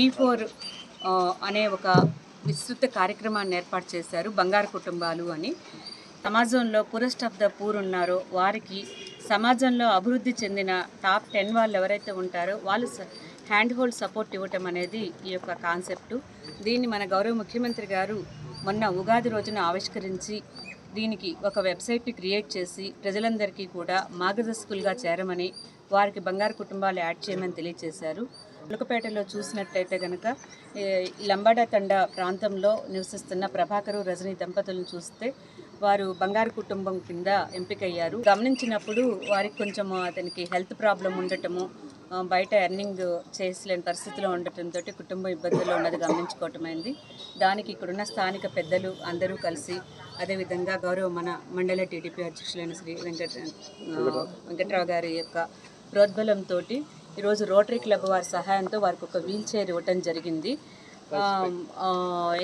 P four అనే ఒక విస్తృత కార్యక్రమాన్ని ఏర్పాటు చేశారు బంగారు కుటుంబాలు అని. సమాజంలో పురెస్ట్ ఆఫ్ ద పూర్ ఉన్నారో వారికి సమాజంలో అభివృద్ధి చెందిన టాప్ టెన్ వాళ్ళు ఎవరైతే ఉంటారో వాళ్ళు హ్యాండ్ హోల్డ్ సపోర్ట్ ఇవ్వటం అనేది ఈ యొక్క కాన్సెప్టు. దీన్ని మన గౌరవ ముఖ్యమంత్రి గారు మొన్న ఉగాది రోజున ఆవిష్కరించి దీనికి ఒక వెబ్సైట్ని క్రియేట్ చేసి ప్రజలందరికీ కూడా మార్గదర్శకులుగా చేరమని వారికి బంగారు కుటుంబాలు యాడ్ చేయమని తెలియజేశారు. ఉలకపేటలో చూసినట్లయితే కనుక లంబాడా తండ ప్రాంతంలో నివసిస్తున్న ప్రభాకరు రజనీ దంపతులను చూస్తే వారు బంగారు కుటుంబం కింద ఎంపికయ్యారు. గమనించినప్పుడు వారికి కొంచెం అతనికి హెల్త్ ప్రాబ్లం ఉండటము బయట ఎర్నింగ్ చేసలేని పరిస్థితిలో ఉండటంతో కుటుంబ ఇబ్బందుల్లో ఉన్నది గమనించుకోవటమైంది. దానికి ఇక్కడున్న స్థానిక పెద్దలు అందరూ కలిసి అదేవిధంగా గౌరవ మన మండల టీడీపీ అధ్యక్షులైన శ్రీ వెంకట వెంకట్రావు. గారి యొక్క ప్రోద్బలంతో ఈరోజు రోటరీ క్లబ్ వారి సహాయంతో వారికి ఒక వీల్ చైర్ ఇవ్వటం జరిగింది.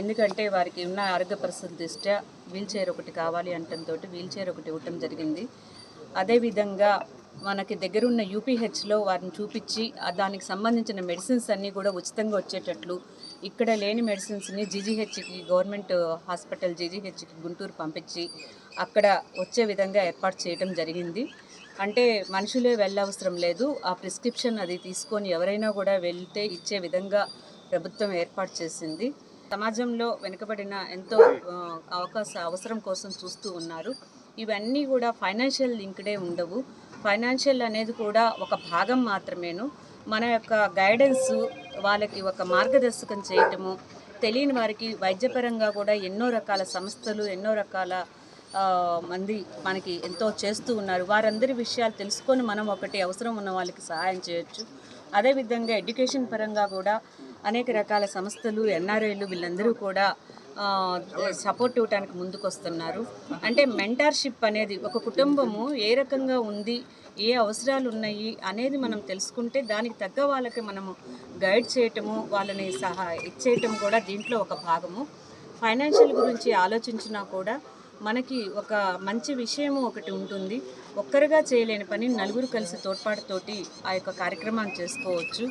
ఎందుకంటే వారికి ఉన్న ఆరోగ్య పరిస్థితుల దృష్ట్యా వీల్ చైర్ ఒకటి కావాలి అంటంతో వీల్ చైర్ ఒకటి ఇవ్వటం జరిగింది. అదేవిధంగా మనకి దగ్గరున్న యూపీహెచ్లో వారిని చూపించి దానికి సంబంధించిన మెడిసిన్స్ అన్నీ కూడా ఉచితంగా వచ్చేటట్లు ఇక్కడ లేని మెడిసిన్స్ని జీజీహెచ్కి గవర్నమెంట్ హాస్పిటల్ జీజీహెచ్కి గుంటూరు పంపించి అక్కడ వచ్చే విధంగా ఏర్పాటు చేయడం జరిగింది. అంటే మనుషులే వెళ్ళవసరం లేదు. ఆ ప్రిస్క్రిప్షన్ అది తీసుకొని ఎవరైనా కూడా వెళ్తే ఇచ్చే విధంగా ప్రభుత్వం ఏర్పాటు చేసింది. సమాజంలో వెనుకబడిన ఎంతో అవకాశ అవసరం కోసం చూస్తూ ఉన్నారు. ఇవన్నీ కూడా ఫైనాన్షియల్ లింక్డే ఉండవు. ఫైనాన్షియల్ అనేది కూడా ఒక భాగం మాత్రమేను. మన యొక్క గైడెన్స్ వాళ్ళకి ఒక మార్గదర్శకం చేయటము తెలియని వారికి వైద్యపరంగా కూడా ఎన్నో రకాల సంస్థలు ఎన్నో రకాల మంది మనకి ఎంతో చేస్తూ ఉన్నారు. వారందరి విషయాలు తెలుసుకొని మనం ఒకటి అవసరం ఉన్న వాళ్ళకి సహాయం చేయొచ్చు. అదేవిధంగా ఎడ్యుకేషన్ పరంగా కూడా అనేక రకాల సంస్థలు ఎన్ఆర్ఐలు వీళ్ళందరూ కూడా సపోర్ట్ ఇవ్వడానికి ముందుకు వస్తున్నారు అంటే మెంటార్షిప్ అనేది ఒక కుటుంబము ఏ రకంగా ఉంది ఏ అవసరాలు ఉన్నాయి అనేది మనం తెలుసుకుంటే దానికి తగ్గ వాళ్ళకి మనము గైడ్ చేయటము వాళ్ళని సహా ఇచ్చేయటం కూడా దీంట్లో ఒక భాగము. ఫైనాన్షియల్ గురించి ఆలోచించినా కూడా మనకి ఒక మంచి విషయము ఒకటి ఉంటుంది. ఒక్కరిగా చేయలేని పని నలుగురు కలిసి తోడ్పాటుతోటి ఆ యొక్క కార్యక్రమాన్ని చేసుకోవచ్చు.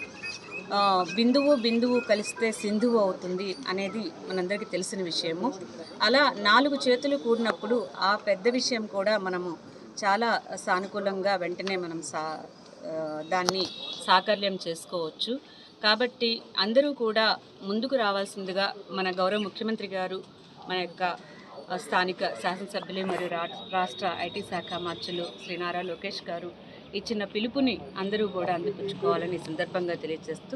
బిందువు బిందువు కలిస్తే సింధువు అవుతుంది అనేది మనందరికీ తెలిసిన విషయము. అలా నాలుగు చేతులు కూడినప్పుడు ఆ పెద్ద విషయం కూడా మనము చాలా సానుకూలంగా వెంటనే మనం సా దాన్ని సాకర్యం చేసుకోవచ్చు. కాబట్టి అందరూ కూడా ముందుకు రావాల్సిందిగా మన గౌరవ ముఖ్యమంత్రి గారు మన యొక్క స్థానిక శాసనసభ్యులు మరియు రాష్ట్ర ఐటీ శాఖ మార్చులు శ్రీ నారా లోకేష్ గారు ఇచ్చిన పిలుపుని అందరూ కూడా అందిపుచ్చుకోవాలని సందర్భంగా తెలియజేస్తూ